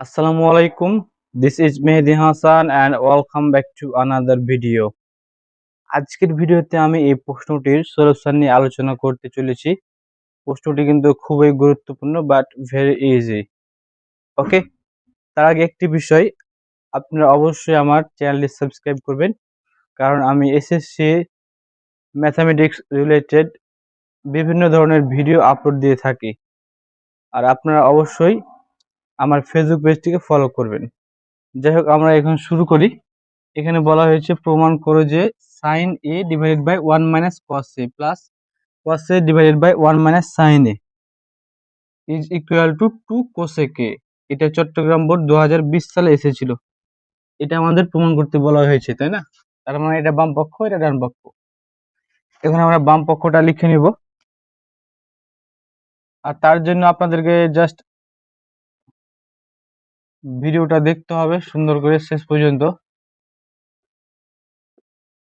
আসসালামু আলাইকুম this is Mehedi Hasan and welcome back to another video আজকের ভিডিওতে আমি এই প্রশ্নটির সলিউশন নিয়ে আলোচনা করতে চলেছি। প্রশ্নটি কিন্তু খুবই গুরুত্বপূর্ণ বাট ভেরি ইজি ওকে তার আগে একটি বিষয়, আপনারা অবশ্যই আমার চ্যানেলটি সাবস্ক্রাইব করবেন। কারণ আমি এসএসসি ম্যাথামেটিক্স রিলেটেড বিভিন্ন ধরনের ভিডিও আপলোড দিয়ে থাকি। আর আপনারা অবশ্যই আমার ফেসবুক পেজটিকে ফলো করবেন। যাই হোক, আমরা এখন শুরু করি। এখানে বলা হয়েছে, প্রমাণ করো যে sine A divided by one minus cos A plus cos A divided by one minus sine A is equal to two cosec A এটা চট্টগ্রাম বোর্ড দু হাজার বিশ সালে এসেছিল। এটা আমাদের প্রমাণ করতে বলা হয়েছে, তাই না? তার মানে এটা বাম পক্ষ, এটা ডান পক্ষ। এখন আমরা বাম পক্ষটা লিখে নিব। আর তার জন্য আপনাদেরকে জাস্ট ভিডিওটা দেখতে হবে সুন্দর করে শেষ পর্যন্ত।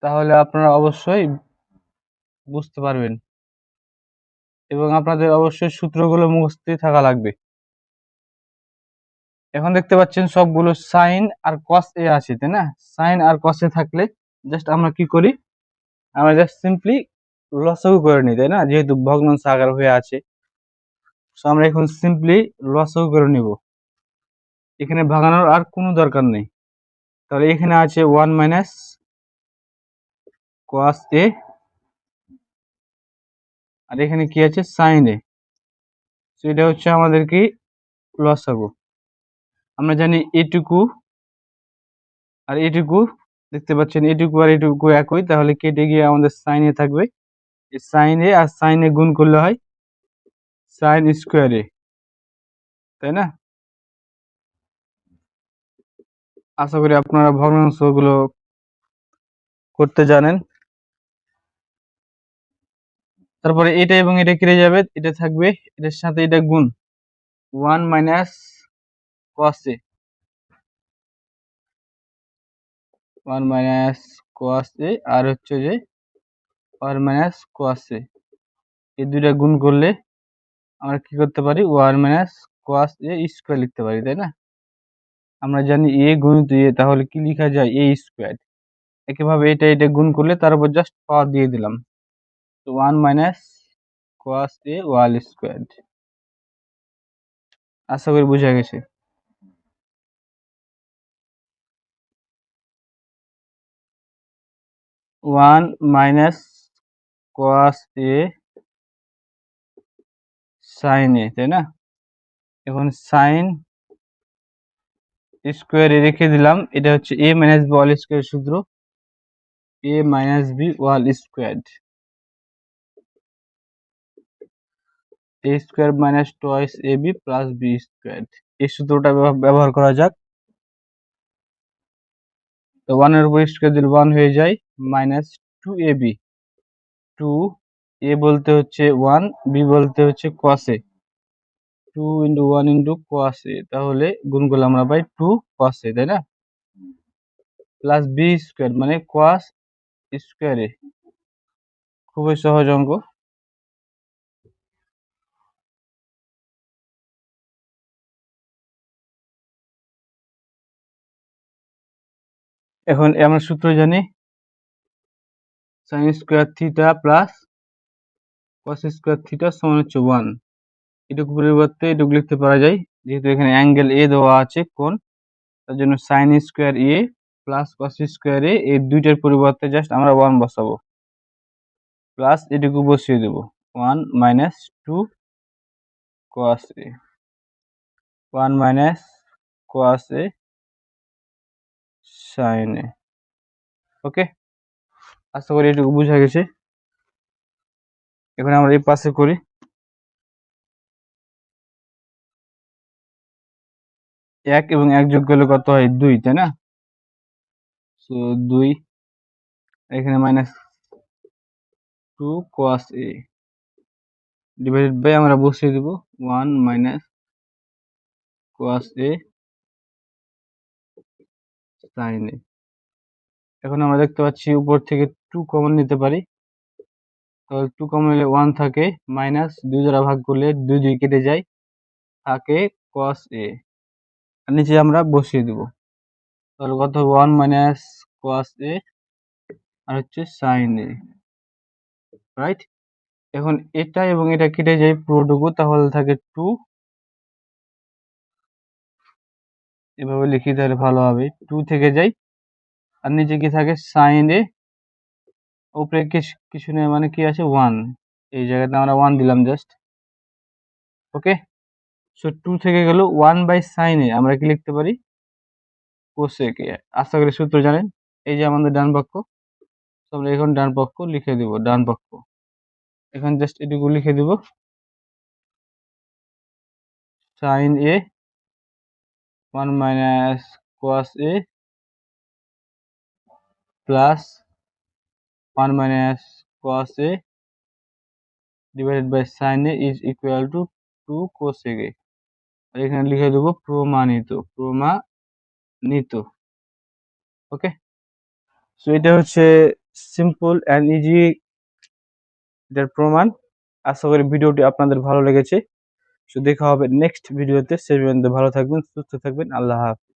তাহলে আপনারা অবশ্যই বুঝতে পারবেন। এবং আপনাদের অবশ্যই সূত্রগুলো মুখস্থ থাকা লাগবে। এখন দেখতে পাচ্ছেন সবগুলো সাইন আর কস এ আছে, তাই না? সাইন আর কস এ থাকলে জাস্ট আমরা কি করি? আমরা জাস্ট সিম্পলি লসগু করে নিই, তাই না? যেহেতু ভগ্নাংশ আকার হয়ে আছে। সো আমরা এখন সিম্পলি লসগু করে নিব। এখানে ভাঙানোর আর কোনো দরকার নেই। তাহলে এখানে আছে ওয়ান মাইনাস কোয়াস এ আর এখানে কি আছে? সাইন এ তো এটা হচ্ছে আমাদের কি লসাগু আমরা জানি এটুকু আর এটুকু, দেখতে পাচ্ছেন এটুকু আর এটুকু একই। তাহলে কেটে গিয়ে আমাদের সাইনে থাকবে। সাইন এ আর সাইনে গুণ করলে হয় সাইন স্কোয়ারে তাই না? আশা করি আপনারা ভগ্নাংশগুলো করতে জানেন। তারপরে এটা এবং এটা কেটে যাবে, এটা থাকবে, এটার সাথে এটা গুণ। One minus cos A one minus cos A আর হচ্ছে যে ওয়ান মাইনাস কোয়াসে এই দুইটা গুণ করলে আমরা কি করতে পারি? ওয়ান মাইনাস কোয়াস এ স্কোয়ার লিখতে পারি, তাই না? আমরা জানি এ গুণিত এ তাহলে কি লেখা যায়? এ স্কোয়ার একইভাবে এটা এটা গুণ করলে তার উপর জাস্ট পাওয়ার দিয়ে দিলাম। তো ওয়ান মাইনাস কোয়াস এ ওয়াল স্কোয়ার আশা করি বোঝা গেছে। ওয়ান মাইনাস কোয়াস এ সাইন এ তাই না? এখন সাইন স্কোয়ারে রেখে দিলাম। এটা হচ্ছে A minus B whole square সূত্র। A minus B whole square A square minus twice A B plus B square এই সূত্রটা ব্যবহার করা যাক। তো ওয়ানের উপর স্কোয়ার দিলে ওয়ান হয়ে যায় minus two A B two A বলতে হচ্ছে ওয়ান বি বলতে হচ্ছে কসে টু ইন্টু ওয়ান ইন্টু কসে তাহলে গুণ করলে আমরা পাই টু কসে তাই না? প্লাস বি স্কোয়ার মানে কোয়াস স্কোয়ারে খুবই সহজ অঙ্ক। এখন আমরা সূত্র জানি। Sine square theta plus cos square theta সমান হচ্ছে ওয়ান এটুকু পরিবর্তে এটুকু লিখতে পারা যায়, যেহেতু এখানে অ্যাঙ্গেল এ দেওয়া আছে কোন তার জন্য sine square A plus cos square A এই দুইটার পরিবর্তে জাস্ট আমরা ওয়ান বসাবো। প্লাস এটুকু বসিয়ে দেবো ওয়ান মাইনাস টু কোয়াস এ one minus cos A sine A okay আশা করি এটুকু বোঝা গেছে। এখন আমরা এই পাশে করি। এক এবং এক যোগ করলে কত হয়? দুই, তাই না? সো দুই, এখানে মাইনাস টু কোয়াস এ ডিভাইডেড বাই আমরা বসিয়ে দেব ওয়ান মাইনাস কোয়াস এ সাইন এ এখন আমরা দেখতে পাচ্ছি উপর থেকে টু কমন নিতে পারি। তাহলে টু কমন নিলে ওয়ান থাকে মাইনাস দুই দ্বারা ভাগ করলে দুই দুই কেটে যায়, থাকে কস এ নিচে আমরা বসিয়ে দিব। তাহলে কত? ওয়ান মাইনাস কোয়াস এ আর হচ্ছে সাইন এ রাইট এখন এটা এবং এটা কেটে যায় পুরোটুকু, তাহলে থাকে টু এভাবে লিখি তাহলে ভালো হবে। টু থেকে যাই। আর নিচে কি থাকে? সাইন এ উপরে কিছু নেই মানে কি আছে? ওয়ান এই জায়গাতে আমরা ওয়ান দিলাম জাস্ট ওকে সো টু থেকে গেল ওয়ান বাই সাইন এ আমরা কি লিখতে পারি? কোসেক আশা করি সূত্র জানেন? এই যে আমাদের ডান পক্ষ আমরা এখন ডান পক্ষ লিখে দিব, ডান পক্ষ। এখন জাস্ট এটুকু লিখে দিব। Sign A one minus cos A plus one minus cos A divided by sine A is equal to two cosec A. আর এখানে লিখে দেবো প্রমাণিত প্রমাণিত ওকে সো এটা হচ্ছে সিম্পল অ্যান্ড ইজি এটার প্রমাণ। আশা করি ভিডিওটি আপনাদের ভালো লেগেছে। সো দেখা হবে নেক্সট ভিডিওতে। সে পর্যন্ত ভালো থাকবেন, সুস্থ থাকবেন। আল্লাহ হাফিজ।